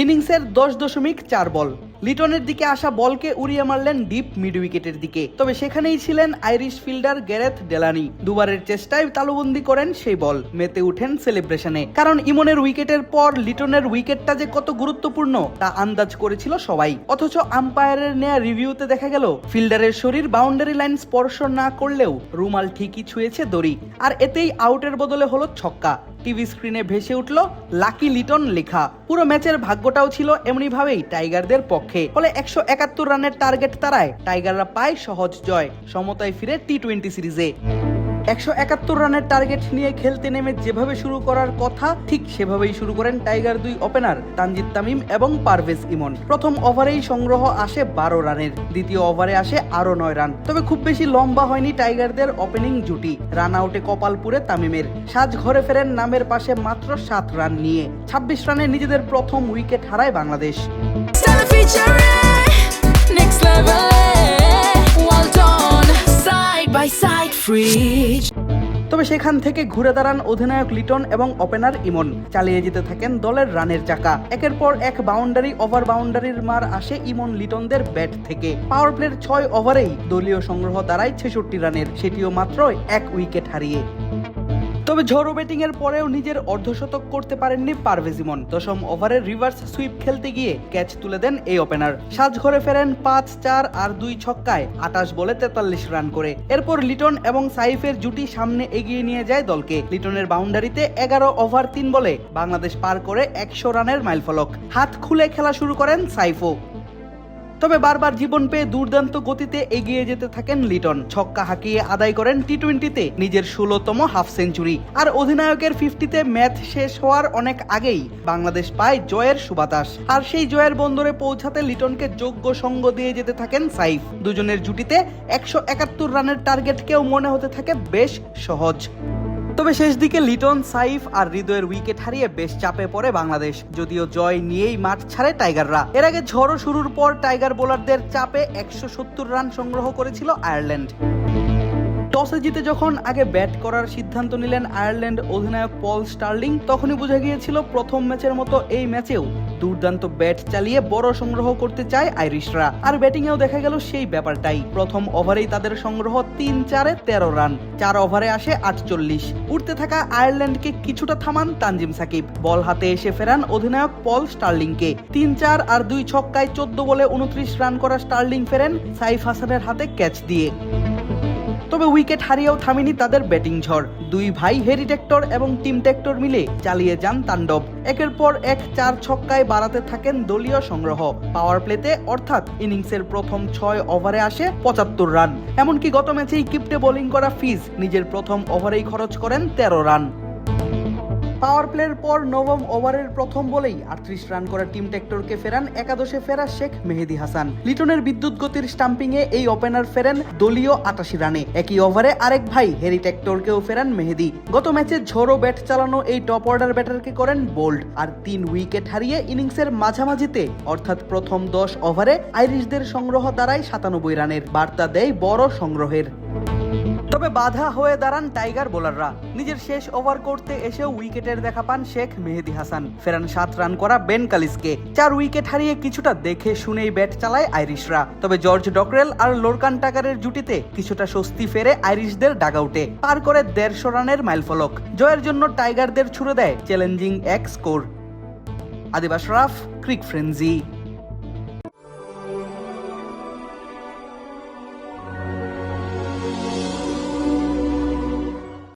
ইনিংসের দশ দশমিক চার বল। লিটনের দিকে আসা বলকে উড়িয়ে মারলেন ডিপ মিড উইকেটের দিকে। তবে সেখানেই ছিলেন আইরিশ ফিল্ডার গ্যারেথ ডেলানি। দুবারের চেষ্টায় তালুবন্দি করেন সেই বল, মেতে উঠেন সেলিব্রেশনে। কারণ ইমনের উইকেটের পর লিটনের উইকেটটা যে কত গুরুত্বপূর্ণ, তা আন্দাজ করেছিল সবাই। অথচ আম্পায়ারের নেয়া রিভিউতে দেখা গেল, ফিল্ডারের শরীর বাউন্ডারি লাইন স্পর্শ না করলেও রুমাল ঠিকই ছুঁয়েছে দড়ি। আর এতেই আউটের বদলে হলো ছক্কা। টিভি স্ক্রিনে ভেসে উঠল, লাকি লিটন লেখা। পুরো ম্যাচের ভাগ্যটাও ছিল এমনিভাবেই টাইগারদের পক্ষে। ফলে একশো একাত্তর রানের টার্গেট তারায় টাইগাররা পায় সহজ জয়, সমতায় ফিরে টি টোয়েন্টি সিরিজে। একশো একাত্তর রানের টার্গেট নিয়ে খেলতে নেমে যেভাবে শুরু করার কথা, ঠিক সেভাবেই শুরু করেন টাইগার দুই ওপেনার তানজিদ তামিম এবং পারভেজ ইমন। প্রথম ওভারেই সংগ্রহ আসে বারো রানের, দ্বিতীয় ওভারে আসে আরও নয় রান। তবে খুব বেশি লম্বা হয়নি টাইগারদের ওপেনিং জুটি। রান আউটে কপালপুরে তামিমের। সাজ ঘরে ফেরেন নামের পাশে মাত্র সাত রান নিয়ে। ছাব্বিশ রানে নিজেদের প্রথম উইকেট হারায় বাংলাদেশ। তবে সেখান থেকে ঘুরে দাঁড়ান অধিনায়ক লিটন এবং ওপেনার ইমন। চালিয়ে যেতে থাকেন দলের রানের চাকা। একের পর এক বাউন্ডারি ওভার বাউন্ডারির মার আসে ইমন লিটনদের ব্যাট থেকে। পাওয়ার প্লের ছয় ওভারেই দলীয় সংগ্রহ দাঁড়ায় ছেষট্টি রানের, সেটিও মাত্র এক উইকেট হারিয়ে। তবে ঝড়ো ব্যাটিং এর পরেও নিজের অর্ধশতক করতে পারেননি পারভেজ ইমন। দশম ওভারে রিভার্স সুইপ খেলতে গিয়ে ক্যাচ তুলে দেন এই ওপেনার। সাজ ঘরে ফেরেন পাঁচ চার আর দুই ছক্কায় আটাশ বলে তেতাল্লিশ রান করে। এরপর লিটন এবং সাইফের জুটি সামনে এগিয়ে নিয়ে যায় দলকে। লিটনের বাউন্ডারিতে এগারো ওভার তিন বলে বাংলাদেশ পার করে একশো রানের মাইলফলক। হাত খুলে খেলা শুরু করেন সাইফও। তবে বারবার জীবন পেয়ে দুর্দান্ত গতিতে এগিয়ে যেতে থাকেন লিটন। ছক্কা হাঁকিয়ে আদায় করেন টি টোয়েন্টিতে নিজের ষোলোতম হাফ সেঞ্চুরি। আর অধিনায়কের ফিফটিতে ম্যাচ শেষ হওয়ার অনেক আগেই বাংলাদেশ পায় জয়ের সুবাতাস। আর সেই জয়ের বন্দরে পৌঁছাতে লিটনকে যোগ্য সঙ্গ দিয়ে যেতে থাকেন সাইফ। দুজনের জুটিতে একশো একাত্তর রানের টার্গেটকেও মনে হতে থাকে বেশ সহজ। তবে শেষ দিকে লিটন, সাইফ আর হৃদয়ের উইকেট হারিয়ে বেশ চাপে পড়ে বাংলাদেশ। যদিও জয় নিয়েই মাঠ ছাড়ে টাইগাররা। এর আগে ঝড়ো শুরুর পর টাইগার বোলারদের চাপে একশো সত্তর রান সংগ্রহ করেছিল আয়ারল্যান্ড। টসে জিতে যখন আগে ব্যাট করার সিদ্ধান্ত নিলেন আয়ারল্যান্ড অধিনায়ক পল স্টার্লিং, তখনই বোঝা গিয়েছিল প্রথম ম্যাচের মতো এই ম্যাচেও দুর্দান্ত ব্যাট চালিয়ে বড় সংগ্রহ করতে চায় আইরিশরা। আর ব্যাটিংয়েও দেখা গেল সেই ব্যাপারটাই। প্রথম ওভারেই তাদের সংগ্রহ তিন চারে তেরো রান। চার ওভারে আসে আটচল্লিশ। উঠতে থাকা আয়ারল্যান্ডকে কিছুটা থামান তানজিম সাকিব। বল হাতে এসে ফেরান অধিনায়ক পল স্টার্লিংকে। তিন চার আর দুই ছক্কায় চোদ্দ বলে উনত্রিশ রান করা স্টার্লিং ফেরেন সাইফ হাসানের হাতে ক্যাচ দিয়ে। তবে উইকেট হারিয়েও থামেনি তাদের ব্যাটিং ঝড়। দুই ভাই হেরি টেক্টর এবং টিম টেক্টর মিলে চালিয়ে যান তাণ্ডব। একের পর এক চার ছক্কায় বাড়াতে থাকেন দলীয় সংগ্রহ। পাওয়ার প্লেতে অর্থাৎ ইনিংসের প্রথম ছয় ওভারে আসে পঁচাত্তর রান। এমনকি গত ম্যাচেই কিপ্টে বোলিং করা ফিজ নিজের প্রথম ওভারেই খরচ করেন তেরো রান। পাওয়ার প্লের পর নবম ওভারের প্রথম বলেই আটত্রিশ রান করা টিম টেক্টরকে ফেরান একাদশে ফেরা শেখ মেহেদি হাসান। লিটনের বিদ্যুৎ গতির স্টাম্পিং এ এই ওপেনার ফেরেন দলীয় আটাশি রানে। একই ওভারে আরেক ভাই হেরি টেক্টরকেও ফেরান মেহেদি। গত ম্যাচে ঝোড়ো ব্যাট চালানো এই টপ অর্ডার ব্যাটারকে করেন বোল্ড আর তিন উইকেট হারিয়ে ইনিংসের মাঝামাঝিতে, অর্থাৎ প্রথম দশ ওভারে আইরিশদের সংগ্রহ দাঁড়ায় সাতানব্বই রানের বার্তা দেয় বড় সংগ্রহের। তবে বাধা হয়ে দাঁড়ান টাইগার বোলাররা। নিজের শেষ ওভার করতে এসেও উইকেটের দেখা পান শেখ মেহেদি হাসান। ফেরান সাত রান করা বেন কালিসকে। চার উইকেট হারিয়ে কিছুটা দেখে শুনেই ব্যাট চালায় আইরিশরা। তবে জর্জ ডকরেল আর লোরকান টাকারের জুটিতে কিছুটা স্বস্তি ফেরে আইরিশদের ডাগাউটে পার করে দেড়শো রানের মাইলফলক। জয়ের জন্য টাইগারদের ছুড়ে দেয় চ্যালেঞ্জিং এক স্কোর। আদিবাস রাফ, ক্রিক ফ্রেন্জি